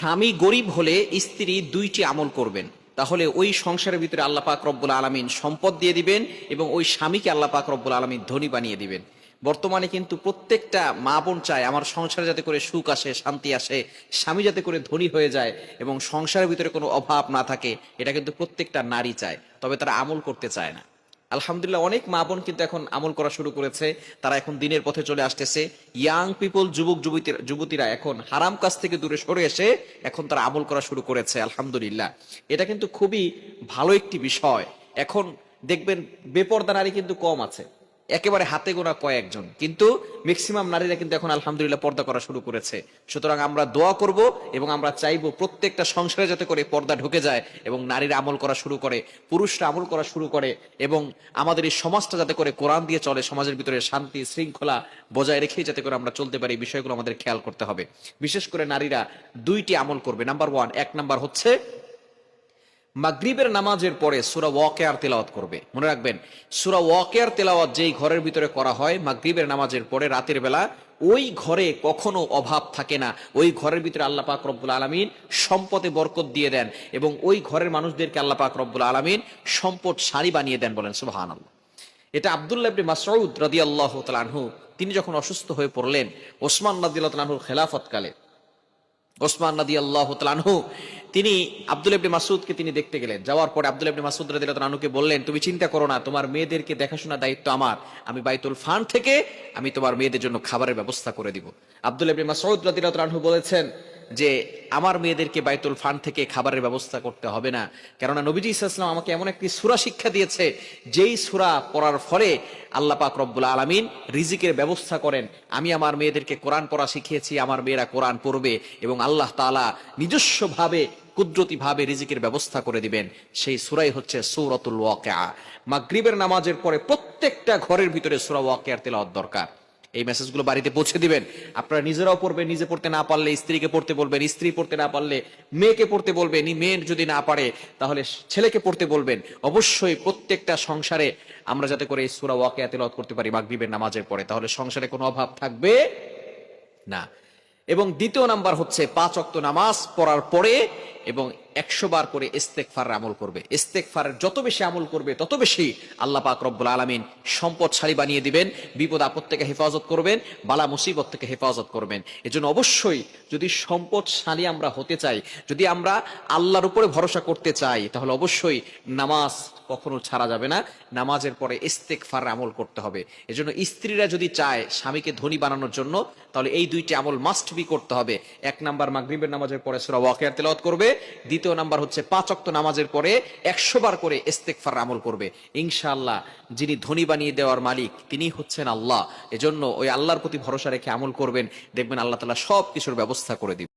স্বামী গরিব হলে স্ত্রী দুইটি আমল করবেন। তাহলে ওই সংসারের ভিতরে আল্লাহ পাক রব্বুল আলমিন সম্পদ দিয়ে দিবেন এবং ওই স্বামীকে আল্লাহ পাক রব্বুল আলমিন ধনী বানিয়ে দিবেন। বর্তমানে কিন্তু প্রত্যেকটা মা বোন চায় আমার সংসারে যাতে করে সুখ আসে, শান্তি আসে, স্বামী যাতে করে ধনী হয়ে যায় এবং সংসারের ভিতরে কোনো অভাব না থাকে, এটা কিন্তু প্রত্যেকটা নারী চায়, তবে তারা আমল করতে চায় না। আলহামদুলিল্লাহ, অনেক মা বোন কিন্তু এখন আমল করা শুরু করেছে। তারা এখন দিনের পথে চলে আসতেছে। ইয়াং পিপল যুবক যুবতী যুবতীরা এখন হারাম কাজ থেকে দূরে সরে এসে এখন তারা আমল করা শুরু করেছে, আলহামদুলিল্লাহ। এটা কিন্তু খুবই ভালো একটি বিষয়। এখন দেখবেন, বেপর্দা নারী কিন্তু কম আছে। একেবারে হাতে গোনা কয়েকজন। কিন্তু ম্যাক্সিমাম নারীরা কিন্তু এখন আলহামদুলিল্লাহ পর্দা করা শুরু করেছে। সুতরাং আমরা দোয়া করব এবং আমরা চাইব প্রত্যেকটা সংসারে যাতে করে পর্দা ঢুকে যায় এবং নারীরা আমল করা শুরু করে, পুরুষরা আমল করা শুরু করে এবং আমাদের এই সমাজটা যাতে করে কোরআন দিয়ে চলে, সমাজের ভিতরে শান্তি, শৃঙ্খলা বজায় রেখেই যাতে করে আমরা চলতে পারি বিষয়গুলো আমাদের খেয়াল করতে হবে। বিশেষ করে নারীরা দুইটি আমল করবে। নাম্বার ওয়ান এক নাম্বার হচ্ছে মাগরিবের নামাজের পরে সুরা ওয়াকেয়ার তেলাওয়াত করবে। মনে রাখবেন, সুরা ওয়াকেয়ার তেলাওয়াত যেই ঘরের ভিতরে করা হয়, মাগরিবের নামাজের পরে রাতের বেলা ওই ঘরে কখনো অভাব থাকে না। ওই ঘরের ভিতরে আল্লাহ পাক রব্বুল আলমিন সম্পদে বরকত দিয়ে দেন এবং ওই ঘরের মানুষদেরকে আল্লাহ পাক রব্বুল আলমিন সম্পদ সারি বানিয়ে দেন বলেন সুবাহান এটা আবদুল্লাহ ইবনে মাসউদ রাদিয়াল্লাহু তাআলা আনহু, তিনি যখন অসুস্থ হয়ে পড়লেন, ওসমান রাদিয়াল্লাহু তাআলা আনহুর খেলাফতকালে ওসমান নদী আল্লাহ তালানহু তিনি আব্দুল ইবনে মাসুদকে তিনি দেখতে গেলেন। যাওয়ার পরে আব্দুল ইবনে মাসুদ রাদিয়াল্লাহু বললেন, তুমি চিন্তা করো না, তোমার মেয়েদেরকে দেখাশোনার দায়িত্ব আমার। আমি বাইতুল ফান থেকে আমি তোমার মেয়েদের জন্য খাবারের ব্যবস্থা করে দিব। আব্দুল ইবনে মাসউদ রাদিয়াল্লাহু আল্লাহ বলেছেন যে আমার মেয়েদেরকে বাইতুল ফান থেকে খাবারের ব্যবস্থা করতে হবে না। কেননা নবীজি ইসলাম আমাকে এমন একটি সুরা শিক্ষা দিয়েছে, যেই সুরা পড়ার ফলে আল্লাহ পাক রব্বুল আলমিন রিজিকের ব্যবস্থা করেন। আমি আমার মেয়েদেরকে কোরআন পড়া শিখিয়েছি, আমার মেয়েরা কোরআন পড়বে এবং আল্লাহ তাআলা নিজস্বভাবে কুদরতি ভাবে রিজিকের ব্যবস্থা করে দিবেন। সেই সুরাই হচ্ছে সৌরতুল ওয়াকা মাগরিবের নামাজের পরে প্রত্যেকটা ঘরের ভিতরে সুরা ওয়াকিয়ার তেলাওয়াত দরকার। এই মেসেজগুলো বাড়িতে পৌঁছে দিবেন। আপনারা নিজেরাও পড়বেন, নিজে পড়তে না পারলে স্ত্রীকে পড়তে বলবেন, স্ত্রী পড়তে না পারলে মেয়েকে পড়তে বলবেন মেয়ের যদি না পারে, তাহলে ছেলেকে পড়তে বলবেন। অবশ্যই প্রত্যেকটা সংসারে আমরা যাতে করে সুরা ওয়াকিয়া তেলাওয়াত করতে পারি, মাগরিবের নামাজের পরে। তাহলে সংসারে কোনো অভাব থাকবে না। এবং দ্বিতীয় নাম্বার হচ্ছে পাঁচ অক্ত নামাজ পড়ার পরে এবং একশো বার করে ইস্তেকফার আমল করবে। ইস্তেকফারের যত বেশি আমল করবে, তত বেশি আল্লাহ পাক রব্বুল আলমিন সম্পদ ছাড়ি বানিয়ে দিবেন, বিপদ আপদ থেকে হেফাজত করবেন, বালা মুসিবত থেকে হেফাজত করবেন। এজন্য অবশ্যই যদি সম্পদশালী আমরা হতে চাই, যদি আমরা আল্লাহর উপরে ভরসা করতে চাই, তাহলে অবশ্যই নামাজ কখনো ছাড়া যাবে না, নামাজের পরে ইস্তেকফার আমল করতে হবে। এজন্য স্ত্রীরা যদি চায় স্বামীকে ধনী বানানোর জন্য, তাহলে এই দুইটি আমল মাস্ট বি করতে হবে। এক নাম্বার মাগরিবের নামাজের পরে সুরা ওয়াকিয়ার তেলাওয়াত করবে দ্বিতীয় নাম্বার হচ্ছে পাঁচ অক্ত নামাজের পরে একশো বার করে ইস্তেকফার আমল করবে। ইনশাআল্লাহ যিনি ধনী বানিয়ে দেওয়ার মালিক, তিনি হচ্ছেন আল্লাহ। এজন্য ওই আল্লাহর প্রতি ভরসা রেখে আমল করবেন, দেখবেন আল্লাহ তালা সব কিছুর ব্যবস্থা করে দিবেন